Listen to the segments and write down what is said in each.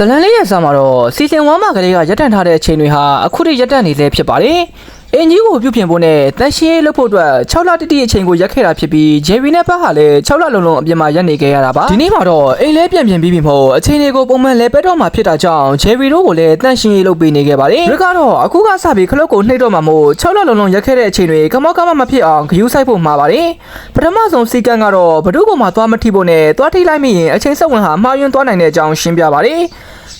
ဇလန်လေးရဲ့စာမှာတော့စီဇန်1မှာကလေးကရပ်တန့်ထားတဲ့အချိန်တွေဟာအခုထိရပ်တန့်နေသေးဖြစ်ပါတယ်။ အင်ကြီးကိုပြုပြင်ဖို့နဲ့တန်ရှင်းရေးလုပ်ဖို့အတွက်6လတိတိအချိန်ကိုရက်ခဲ့တာဖြစ်ပြီးဂျယ်ဗီနဲ့ဘတ်ဟာလည်း6လလုံးလုံးအပြင်မှာရပ်နေခဲ့ရတာပါ။ဒီနေ့မှာတော့အိမ်လဲပြန်ပြင်ပြီးပြီမဟုတ်အချိန်တွေကိုပုံမှန်လဲပဲတော့မှာဖြစ်တာကြောင့်ဂျယ်ဗီတို့ကိုလည်းတန်ရှင်းရေးလုပ်ပေးနေခဲ့ပါတယ်။ရကတော့အခုကစပြီးခလုတ်ကိုနှိပ်တော့မှာမို့6လလုံးလုံးရက်ခဲ့တဲ့အချိန်တွေကမောက်ကမမဖြစ်အောင်ဂယူးဆိုင်ဖို့မှာပါတယ်။ပထမဆုံးစီကံကတော့ဘဒုကမှသွားမထိဖို့နဲ့သွားထိလိုက်မိရင်အချိန်ဆက်ဝင်ဟာမှားယွင်းသွားနိုင်တဲ့အကြောင်းရှင်းပြပါတယ်။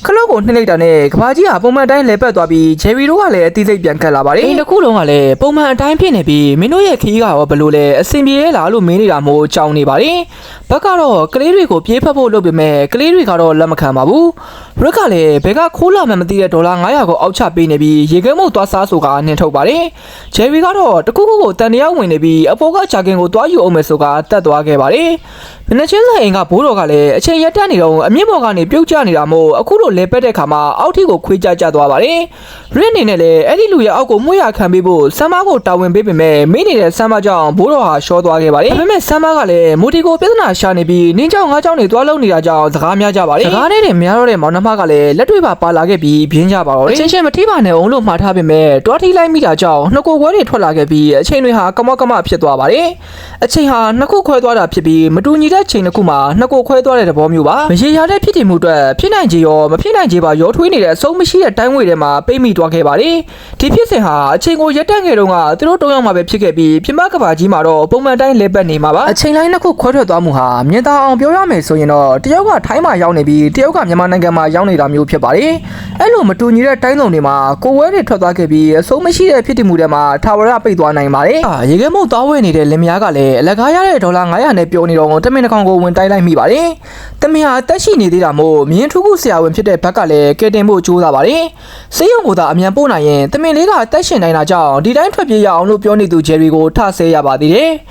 ခလုတ်ကိုနှိမ့်လိုက်တာနဲ့ကဘာကြီးဟာပုံမှန်အတိုင်းလဲပတ်သွားပြီးဂျယ်ဗီတို့ကလည်းအသေးစိတ်ပြန်ကတ်လာပါတယ်။အိမ်တစ်ခုလုံးကလည်းပုံမှန်အတိုင်းဖြစ်နေပြီးမင်းတို့ရဲ့ခီးကရောဘလို့လဲအဆင်ပြေရဲ့လားလို့မင်းနေတာမို့ကြောင်နေပါတယ်။ဘက်ကတော့ကလေးတွေကိုပြေးဖက်ဖို့လုပ်ပေမဲ့ကလေးတွေကတော့လက်မခံပါဘူး။ရက်ကလည်းဘဲကခိုးလာမှမသိတဲ့ဒေါ်လာ900ကိုအောက်ချပေးနေပြီးရေခဲမုတ်သွားစားဆိုကနှင်ထုတ်ပါတယ်။ဂျယ်ဗီကတော့တကူကူကိုတန်တရာဝင်နေပြီးအပေါ်ကချာကင်ကိုသွားယူအောင်မယ်ဆိုကတက်သွားခဲ့ပါတယ်။မနက်ချင်းဆိုင်အိမ်ကဘိုးတော်ကလည်းအချိန်ရက်တက်နေတော့အမြင့်ပေါ်ကနေပြုတ်ကျနေတာမို့အခုလိုလဲပက်တဲ့ခါမှာအောက်ထိကိုခွေးကြကြသွားပါတယ်။ရစ်အနေနဲ့လည်းအဲ့ဒီလူရဲ့အောက်ကိုမှုရခံပေးဖို့ဆမ်မာကိုတာဝန်ပေးပေမဲ့မိနေတဲ့ဆမ်မာကြောင့်ဘိုးတော်ဟာရှော့သွားခဲ့ပါတယ်။ဒါပေမဲ့ဆမ်မာကလည်းမူတီကိုပြဿနာရှာနေပြီးနင်းကြောင့်ငါးကြောင့်တွေသွားလုံးနေတာကြောင့်စကားများကြပါတယ်။စကားနဲ့တည်းများတော့တဲ့မောင်နှမကလည်းလက်တွေ့ပါပါလာခဲ့ပြီးပြင်းကြပါတော့တယ်။အချင်းချင်းမထိပါနဲ့အောင်လို့မှားထားပေမဲ့တွားထိလိုက်မိတာကြောင့်နှစ်ကိုယ်ခွဲတွေထွက်လာခဲ့ပြီးအချိန်တွေဟာကမောက်ကမဖြစ်သွားပါတယ်။အချိန်ဟာနှစ်ခုခွဲသွားတာဖြစ်ပြီးမတူညီတဲ့ချိန်တစ်ခုမှာနှစ်ကိုယ်ခွဲသွားတဲ့သဘောမျိုးပါ။မရေရာတဲ့ဖြစ်တည်မှုအတွက်ဖြစ်နိုင်ခြေရောမဖြစ်နိုင်ခြေပါရောထွေးနေတဲ့အဆုံးမရှိတဲ့တိုင်းဝေထဲမှာပိတ်မိသွားခဲ့ပါတယ်။ဒီဖြစ်စဉ်ဟာအချိန်ကိုရက်တန့်ခဲ့တော့ကသူတို့တုံးရောက်မှာပဲဖြစ်ခဲ့ပြီးပြမကဘာကြီးမှာတော့ပုံမှန်တိုင်းလဲပတ်နေမှာပါ။အချိန်တိုင်းနှစ်ခုခွဲထွက်သွားမှုဟာမြင်သာအောင်ပြောရမယ်ဆိုရင်တော့တယောက်ကထိုင်းမှာရောက်နေပြီးတယောက်ကမြန်မာနိုင်ငံမှာရောက်နေတာမျိုးဖြစ်ပါတယ်။အဲ့လိုမတူညီတဲ့တိုင်းစုံတွေမှာကိုဝဲတွေထွက်သွားခဲ့ပြီးအဆုံးမရှိတဲ့ဖြစ်တည်မှုတွေမှာထာဝရပိတ်သွားနိုင်ပါတယ်။အာရေခဲမုတ်သွားဝဲနေတဲ့လင်မယားကလည်းအလကားရတဲ့ဒေါ်လာ900နဲ့ပြောနေတော့တမင်တစ်ကောင်ကိုဝင်တိုက်လိုက်မိပါတယ်။တမင်ဟာအသက်ရှိနေသေးတာမို့မြင်းထူးခုဆရာဝန်ဖြစ်တဲ့ဘက်ကလည်းကဲတင်ဖို့ကြိုးစားပါတယ်။စေးရုံကသာအမြန်ပို့နိုင်ရင်တမင်လေးကအသက်ရှင်နိုင်တာကြောင့်ဒီတိုင်းထွက်ပြေးရအောင်လို့ပြောနေသူဂျယ်ရီကိုထဆဲရပါသေးတယ်။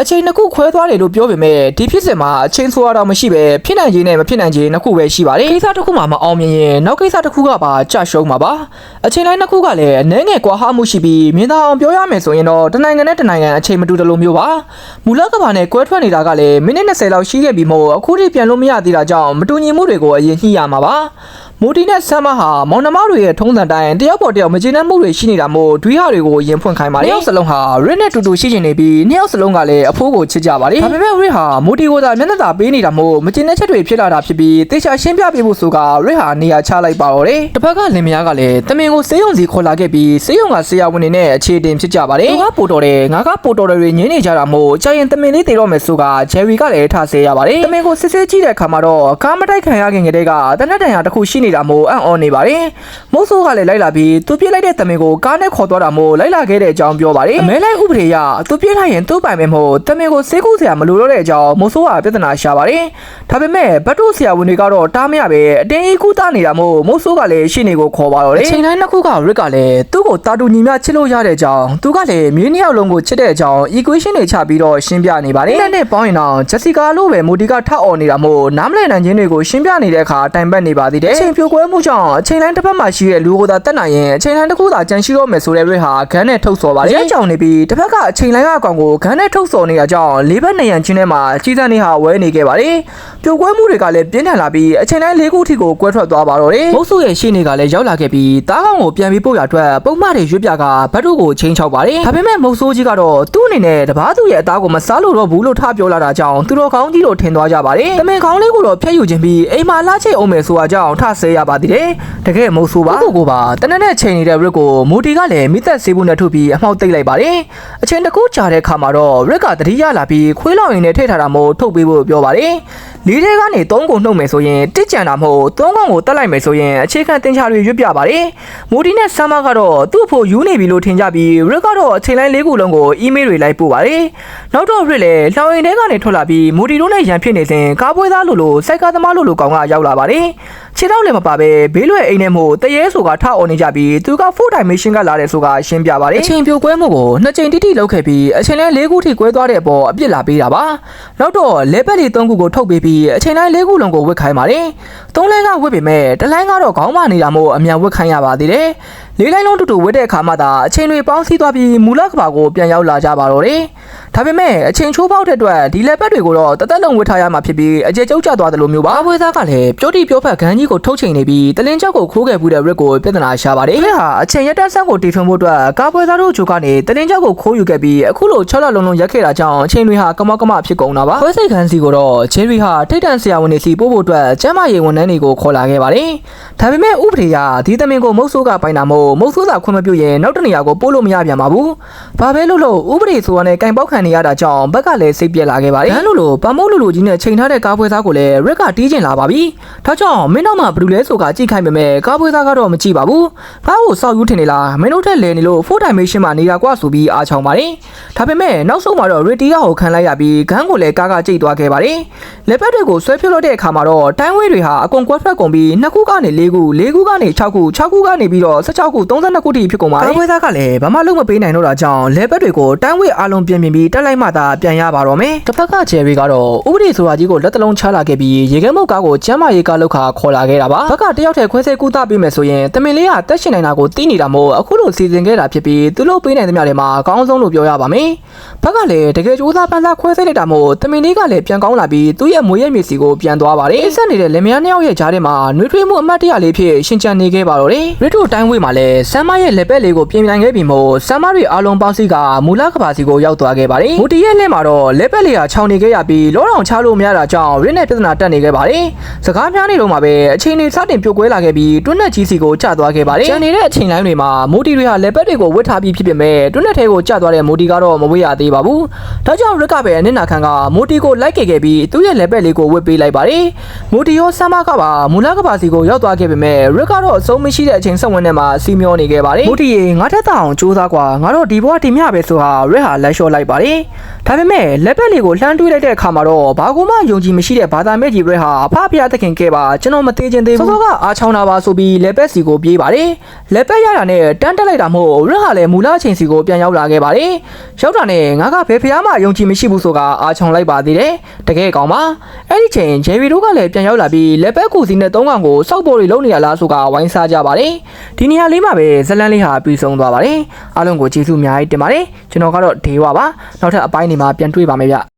အချိန်နှစ်ခုခွဲသွားတယ်လို့ပြောပေမဲ့ဒီဖြစ်စဉ်မှာအချိန်ဆိုရတော့မရှိပဲဖြစ်နိုင်ခြေနဲ့မဖြစ်နိုင်ခြေနှစ်ခုပဲရှိပါတယ်ကိစ္စတစ်ခုမှမအောင်မြင်ရင်နောက်ကိစ္စတစ်ခုကပါကြရှုံးမှာပါအချိန်တိုင်းနှစ်ခုကလည်းအနှဲငယ်ကွာဟမှုရှိပြီးမြင်သာအောင်ပြောရမယ်ဆိုရင်တော့တနိုင်ငံနဲ့တနိုင်ငံအချိန်မတူတလို့မျိုးပါမူလကဘာနဲ့ကွဲထွက်နေတာကလည်းမိနစ်20လောက်ရှိခဲ့ပြီးမို့အခုထိပြန်လို့မရသေးတာကြောင့်မတူညီမှုတွေကိုအရင်ညှိရမှာပါ မူတီနဲ့ဆမ်မဟာမောင်နှမတွေရဲ့ထုံးစံတိုင်းတယောက်ပေါ်တယောက်မကျေနပ်မှုတွေရှိနေတာမို့ဒွိဟာတွေကိုရင်ဖွင့်ခိုင်းပါတယ်။နှစ်ယောက်စလုံးဟာရစ်နဲ့တူတူရှိချင်နေပြီးနှစ်ယောက်စလုံးကလည်းအဖိုးကိုချစ်ကြပါတယ်။ဒါပေမဲ့ရစ်ဟာမူတီကိုသာမျက်နှာသာပေးနေတာမို့မကျေနပ်ချက်တွေဖြစ်လာတာဖြစ်ပြီးတေချာရှင်းပြပေးဖို့ဆိုကရစ်ဟာနေရာချလိုက်ပါတော့တယ်။တစ်ဖက်ကလင်မယားကလည်းတမင်ကိုစေးရုံစီခေါ်လာခဲ့ပြီးစေးရုံကဆရာဝန်တွေနဲ့အခြေတင်ဖြစ်ကြပါတယ်။သူကပို့တော်တယ်ငါကပို့တော်တယ်တွေညင်းနေကြတာမို့ကြာရင်တမင်လေးတည်တော့မယ်ဆိုကဂျယ်ရီကလည်းထားစေရပါတယ်။တမင်ကိုစစ်စစ်ကြည့်တဲ့အခါမှာတော့ကားမတိုက်ခံရခင်ကတည်းကတနက်တန်ရတစ်ခုရှိနေတာမို့အံ့ဩနေပါတယ်။မိုးဆိုးကလည်းလိုက်လာပြီးသူပြစ်လိုက်တဲ့တမင်ကိုကားနဲ့ခေါ်သွားတာမို့လိုက်လာခဲ့တဲ့အကြောင်းပြောပါတယ်။အမဲလိုက်ဥပဒေအရသူပြစ်လိုက်ရင်သူ့ပိုင်မယ်မို့တမင်ကိုစေးကူးစရာမလိုတော့တဲ့အကြောင်းမိုးဆိုးကပြဿနာရှာပါတယ်။ဒါပေမဲ့ဘတ်တို့ဆရာဝန်တွေကတော့တားမရပဲအတင်းကြီးကူးတာနေတာမို့မိုးဆိုးကလည်းရှင်းနေကိုခေါ်ပါတော့တယ်။အချိန်တိုင်းတစ်ခုကရစ်ကလည်းသူ့ကိုတာတူညီမျှချစ်လို့ရတဲ့အကြောင်းသူကလည်းမြင်းနှစ်ယောက်လုံးကိုချစ်တဲ့အကြောင်း equation တွေချပြီးတော့ရှင်းပြနေပါတယ်။နဲ့နဲ့ပေါင်းရင်တော့ဂျက်စီကာလို့ပဲမိုဒီကထအော်နေတာမို့နားမလည်နိုင်ခြင်းတွေကိုရှင်းပြနေတဲ့အခါတိုင်ပတ်နေပါသေးတယ်။အချိန်ပြိုကွဲမှုကြောင့်အချိန်တိုင်းတစ်ဖက်မှာရှိတဲ့လူကိုသာတက်နိုင်ရင်အချိန်တိုင်းတစ်ခုသာကြန့်ရှိတော့မယ်ဆိုတဲ့ရစ်ဟာဂန်းနဲ့ထုတ်စော်ပါတယ်။ရဲကြောင်နေပြီးတစ်ဖက်ကအချိန်တိုင်းကအကောင်ကိုဂန်းနဲ့ထုတ်စော်နေတာကြောင့်လေးဘက်နေရန်ချင်းထဲမှာကြီးစံနေဟာဝဲနေခဲ့ပါတယ်။ပြိုကွဲမှုတွေကလည်းပြင်းထန်လာပြီးအချိန်တိုင်းလေးခုထိကိုကွဲထွက်သွားပါတော့တယ်။မုတ်ဆုရဲ့ရှေ့နေကလည်းရောက်လာခဲ့ပြီးတားကောင်ကိုပြန်ပြီးပို့ရအတွက်ပုံမှန်တွေရွတ်ပြကဘတ်တို့ကိုချင်းချောက်ပါတယ်။ဒါပေမဲ့မုတ်ဆိုးကြီးကတော့သူ့အနေနဲ့တပားသူရဲ့အသားကိုမစားလို့တော့ဘူးလို့ထားပြောလာတာကြောင့်သူတော်ကောင်းကြီးလို့ထင်သွားကြပါတယ်။တမင်ကောင်းလေးကိုတော့ဖျက်ယူခြင်းပြီးအိမ်မှာလာချိတ်အောင်မယ်ဆိုတာကြောင့်ထဆဲရပါသေးတယ်။တကယ်မုတ်ဆိုးပါကိုကိုပါတနက်နဲ့ချိန်နေတဲ့ရစ်ကိုမူတီကလည်းမိသက်ဆေးဘူးနဲ့ထုတ်ပြီးအမှောက်သိပ်လိုက်ပါတယ်။အချိန်တကူကြာတဲ့ခါမှာတော့ရစ်ကတတိယလာပြီးခွေးလောင်ရင်နဲ့ထည့်ထားတာမို့ထုတ်ပေးဖို့ပြောပါတယ်။လေးထဲကနေသုံးကုန်နှုတ်မယ်ဆိုရင်တစ်ကြံတာမဟုတ်သုံးကောင်ကိုတက်လိုက်မယ်ဆိုရင်အခြေခံတင်ချာတွေရွတ်ပြပါတယ်။မူတီနဲ့ဆမ်မာကတော့သူ့အဖို့ယူနေပြီလို့ထင်ကြပြီးရစ်ကတော့အချိန်လိုင်းလေးခုလုံးကိုအီးမေးလ်တွေလိုက်ပို့ပါတယ်။နောက်တော့ရစ်လည်းလောင်ရင်ထဲကနေထွက်လာပြီးမူတီတို့နဲ့ရန်ဖြစ်နေစဉ်ကားပွဲသားလိုလိုစိုက်ကားသမားလိုလိုကောင်ကရောက်လာပါတယ်။ ခြေထောက်လည်းမပါပဲဘေးလွယ်အိမ်ထဲမို့တရေဆိုကထအော်နေကြပြီးသူက full dimension ကလာတယ်ဆိုကရှင်းပြပါတယ်အချိန်ပြိုကွဲမှုကိုနှစ်ချိန်တိတိလောက်ခဲ့ပြီးအချိန်လဲ၄ခုထိကွဲသွားတဲ့အပေါ်အပြစ်လာပေးတာပါနောက်တော့လဲပက်လေး၃ခုကိုထုတ်ပေးပြီးအချိန်တိုင်း၄ခုလုံးကိုဝစ်ခိုင်းပါတယ်သုံးလိုင်းကဝစ်ပေမဲ့တလိုင်းကတော့ခေါင်းမနေတာမို့အမြန်ဝစ်ခိုင်းရပါသေးတယ် လေးလိုင်းလုံးတူတူဝတ်တဲ့အခါမှသာအချိန်တွေပေါင်းစည်းသွားပြီးမူလကဘာကိုပြန်ရောက်လာကြပါတော့တယ်။ဒါပေမဲ့အချိန်ချိုးပေါက်တဲ့အတွက်ဒီလက်ပတ်တွေကိုတော့တသက်လုံးဝတ်ထားရမှာဖြစ်ပြီးအကျေကျုပ်ကျသွားတယ်လို့မျိုးပါ။အဘွေသားကလည်းပြောတိပြောဖက်ခန်းကြီးကိုထုတ်ချိန်နေပြီးတလင်းချောက်ကိုခိုးခဲ့ဘူးတဲ့ Rick ကိုပြဿနာရှာပါတယ်။အဲဟာအချိန်ရက်တက်ဆန်းကိုတီထွင်ဖို့အတွက်ကာပွဲသားတို့ဂျိုကနေတလင်းချောက်ကိုခိုးယူခဲ့ပြီးအခုလို6လလုံးလုံးရက်ခဲ့တာကြောင့်အချိန်တွေဟာကမောက်ကမဖြစ်ကုန်တာပါ။ခွဲစိတ်ခန်းစီကိုတော့ဂျယ်ရီဟာထိတ်တန့်ဆရာဝန်တွေစီပို့ဖို့အတွက်ကျမ်းမာရေးဝန်ထမ်းတွေကိုခေါ်လာခဲ့ပါတယ်။ဒါပေမဲ့ဥပဒေအရဒီသမင်ကိုမုတ်ဆိုးကပိုင်တာမို့မုတ်ဆိုးသာခွင့်မပြုရင်နောက်တစ်နေရာကိုပို့လို့မရပြန်ပါဘူး။ဘာပဲလို့လို့ဥပဒေဆိုတာနဲ့ကင်ပေါက်ခံနေရတာကြောင့်ဘက်ကလည်းစိတ်ပြက်လာခဲ့ပါတယ်။ဒါလို့လို့ပမုတ်လူလူကြီးနဲ့ချိန်ထားတဲ့ကားပွဲသားကိုလည်းရက်ကတီးကျင်လာပါပြီ။ဒါကြောင့်မင်းတို့မှဘယ်လိုလဲဆိုကကြည့်ခိုင်းပေမဲ့ကားပွဲသားကတော့မကြည့်ပါဘူး။ဘာလို့စောက်ယူထင်နေလားမင်းတို့ထက်လဲနေလို့4 dimension မှာနေတာကွာဆိုပြီးအားချောင်းပါတယ်။ဒါပေမဲ့နောက်ဆုံးမှာတော့ ready ကိုခံလိုက်ရပြီးဂန်းကိုလည်းကားကကြိတ်သွားခဲ့ပါတယ်။လက်ပတ်တွေကိုဆွဲဖြုတ်လို့တဲ့အခါမှာတော့တိုင်းဝဲတွေဟာအကုန်ကွက်ထွက်ကုန်ပြီး2ခုကနေ4ခု4ခုကနေ6ခု6ခုကနေပြီးတော့16ခု32ခုထိဖြစ်ကုန်ပါတယ်။ကားပွဲသားကလည်းဘာမှလုပ်မပေးနိုင်တော့တာကြောင့်လက်ပတ်တွေကိုတိုင်းဝဲအားလုံးပြင်ပြင်ပြီးတက်လိုက်မှသာပြန်ရပါတော့မယ်။တစ်ဖက်ကဂျယ်ရီကတော့ဥပဒေဆိုတာကြီးကိုလက်တလုံးချလာခဲ့ပြီးရေခဲမုတ်ကားကိုကျမ်းမာရေးကားလောက်ခါခေါ်လာခဲ့တာပါ။ဘက်ကတယောက်တည်းခွဲစိတ်ကူတာပေးမယ်ဆိုရင်တမင်လေးကတက်ရှင်နိုင်တာကိုသိနေတာမို့အခုလိုစီစဉ်ခဲ့တာဖြစ်ပြီးသူတို့ပေးနိုင်သမျှတွေမှာအကောင်းဆုံးလို့ပြောရပါမယ်။ဘက်ကလည်းတကယ်ကြိုးစားပန်းစားခွဲစိတ်လိုက်တာမို့တမင်လေးကလည်းပြန်ကောင်းလာပြီးသူ့ရဲ့မွေးရမြေစီကိုပြန်သွားပါတယ်။ဆက်နေတဲ့လင်မယားနှစ်ယောက်ရဲ့ကြားထဲမှာနှွေးထွေးမှုအမတ်တရလေးဖြစ်ရှင်ချန်နေခဲ့ပါတော့တယ်။ရစ်တိုတိုင်းဝေးမှာလည်းဆမ်မရဲ့လက်ပက်လေးကိုပြင်ပြိုင်ခဲ့ပြီးမို့ဆမ်မတွေအားလုံးပေါင်းစည်းကမူလကဘာစီကိုရောက်သွားခဲ့ပါတယ်။မူတီရဲ့လက်မှာတော့လက်ပက်လေးဟာခြောင်နေခဲ့ရပြီးလောတောင်ချလို့မရတာကြောင့်ရစ်နဲ့ပြဿနာတက်နေခဲ့ပါတယ်။စကားများနေတော့မှပဲအချိန်တွေစတင်ပြိုကွဲလာခဲ့ပြီးတွန်းနဲ့ကြီးစီကိုကျသွားခဲ့ပါတယ်။ကျန်နေတဲ့အချိန်လိုင်းတွေမှာမိုတီတွေဟာလက်ပက်တွေကိုဝတ်ထားပြီးဖြစ်ပေမဲ့တွန်းနဲ့ထဲကိုကျသွားတဲ့မိုတီကတော့မဝေ့ရသေးပါဘူး။ဒါကြောင့်ရစ်ကပဲအနစ်နာခံကမိုတီကိုလိုက်ခဲ့ခဲ့ပြီးသူ့ရဲ့လက်ပက်လေးကိုဝတ်ပေးလိုက်ပါတယ်။မိုတီရောဆမ်မကပါမူလကဘာစီကိုရောက်သွားခဲ့ပေမဲ့ရစ်ကတော့အဆုံးမရှိတဲ့အချိန်ဆက်ဝင်ထဲမှာစီမျောနေခဲ့ပါတယ်မုတ်တီရေငါထက်တောင်စူးစမ်းကွာငါတို့ဒီဘဝတင်မြပဲဆိုဟာရက်ဟာလက်လျှော့လိုက်ပါတယ်ဒါပေမဲ့လက်ပက်လေးကိုလှမ်းတွေးလိုက်တဲ့အခါမှာတော့ဘာကူမှယုံကြည်မရှိတဲ့ဘာသာမဲ့ကြီးရက်ဟာအဖဖျားသခင်ခဲ့ပါကျွန်တော်မသေးခြင်းသေးဘူးစောစောကအားချောင်းတာပါဆိုပြီးလက်ပက်စီကိုပြေးပါတယ်လက်ပက်ရတာနဲ့တန်းတက်လိုက်တာမဟုတ်ရက်ဟာလည်းမူလအချိန်စီကိုပြန်ရောက်လာခဲ့ပါတယ်ရောက်တာနဲ့ငါကဘယ်ဖျားမှယုံကြည်မရှိဘူးဆိုကအားချောင်းလိုက်ပါသေးတယ်တကယ်ကောင်းပါအဲ့ဒီချိန်ဂျယ်ရီတို့ကလည်းပြန်ရောက်လာပြီးလက်ပက်ကူစီနဲ့၃ကောင်ကိုစောက်ပေါ်တွေလုံနေရလားဆိုကဝိုင်းစားကြပါတယ်ဒီနေရာလေးမှာပဲဇလန်လေးဟာပြီးဆုံးသွားပါတယ်။အားလုံးကိုကျေးဇူးအများကြီးတင်ပါတယ်။ကျွန်တော်ကတော့ဒေဝပါ။နောက်ထပ်အပိုင်းတွေမှာပြန်တွေ့ပါမယ်ဗျ။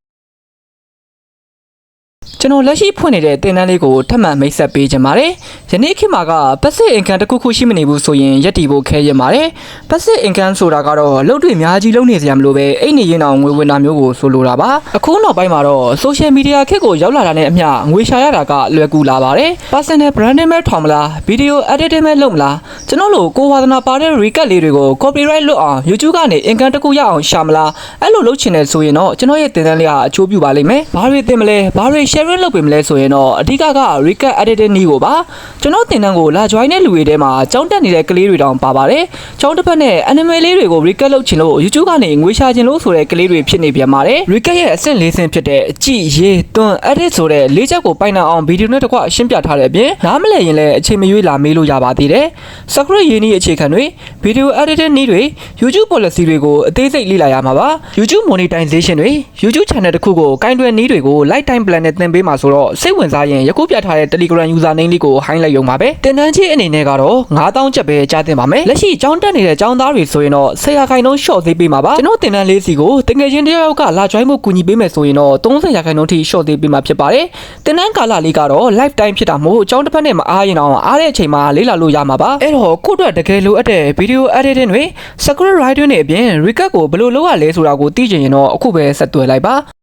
ကျွန်တော်လက်ရှိဖွင့်နေတဲ့တင်တန်းလေးကိုထပ်မံမိတ်ဆက်ပေးခြင်းပါတယ်။ယနေ့ခေတ်မှာကပတ်စစ်အင်ကန်တစ်ခုခုရှိမနေဘူးဆိုရင်ရက်တီဖို့ခဲရင်ပါတယ်။ပတ်စစ်အင်ကန်ဆိုတာကတော့အလုပ်တွေအများကြီးလုပ်နေစရာမလိုပဲအိတ်နေရင်အောင်ငွေဝင်တာမျိုးကိုဆိုလိုတာပါ။အခုနောက်ပိုင်းမှာတော့ social media ခေတ်ကိုရောက်လာတာနဲ့အမျှငွေရှာရတာကလွယ်ကူလာပါတယ်။ personal branding မဲ့ထောင်မလား video editing မဲ့လုပ်မလားကျွန်တော်တို့ကိုဝါသနာပါတဲ့ recap လေးတွေကို copyright လွတ်အောင် YouTube ကနေအင်ကန်တစ်ခုရအောင်ရှာမလားအဲ့လိုလုပ်ချင်တယ်ဆိုရင်တော့ကျွန်တော်ရဲ့တင်တန်းလေးကအချိုးပြပါလိမ့်မယ်။ဘာတွေတင်မလဲဘာတွေ sharing လုပ်ပေးမလဲဆိုရင်တော့အဓိကက recap editing နည်းကိုပါကျွန်တော်တင်တန်းကိုလာ join တဲ့လူတွေထဲမှာကြောင်းတက်နေတဲ့ကလေးတွေတောင်ပါပါတယ်။ကြောင်းတစ်ဖက်နဲ့ anime လေးတွေကို recap လုပ်ချင်လို့ YouTube ကနေငွေရှာချင်လို့ဆိုတဲ့ကလေးတွေဖြစ်နေပြန်ပါတယ်။ recap ရဲ့အဆင့်၄ဆင့်ဖြစ်တဲ့အကြည့်ရေးတွန်း edit ဆိုတဲ့လေးချက်ကိုပိုင်နိုင်အောင်ဗီဒီယိုနဲ့တကွရှင်းပြထားတဲ့အပြင်နားမလည်ရင်လည်းအချိန်မရွေးလာမေးလို့ရပါသေးတယ်။ script ရေးနည်းအခြေခံတွေ video editing နည်းတွေ YouTube policy တွေကိုအသေးစိတ်လေ့လာရမှာပါ။ YouTube monetization တွေ YouTube channel တစ်ခုကိုကင်တွယ်နည်းတွေကို lifetime plan နဲ့သင်ပေးမှာဆိုတော့စိတ်ဝင်စားရင်ယခုပြထားတဲ့ Telegram user name လေးကို highlight လိုက်ရုံပါပဲတင်တန်းချင်းအနေနဲ့ကတော့9000ကျပ်ပဲကြားတင်ပါမယ်လက်ရှိကျောင်းတက်နေတဲ့ကျောင်းသားတွေဆိုရင်တော့10ရာခိုင်နှုန်း short သေးပေးမှာပါကျွန်တော်တင်တန်းလေးစီကိုတကယ်ချင်းတယောက်ယောက်ကလာ join မှုကူညီပေးမယ်ဆိုရင်တော့30ရာခိုင်နှုန်းထိ short သေးပေးမှာဖြစ်ပါတယ်တင်တန်းကာလလေးကတော့ lifetime ဖြစ်တာမို့ကျောင်းတစ်ဖက်နဲ့မအားရင်တော့အားတဲ့အချိန်မှာလေးလာလို့ရမှာပါအဲ့တော့ခုအတွက်တကယ်လိုအပ်တဲ့ video editing တွေ script writing တွေအပြင် recap ကိုဘယ်လိုလုပ်ရလဲဆိုတာကိုသိချင်ရင်တော့အခုပဲဆက်သွယ်လိုက်ပါ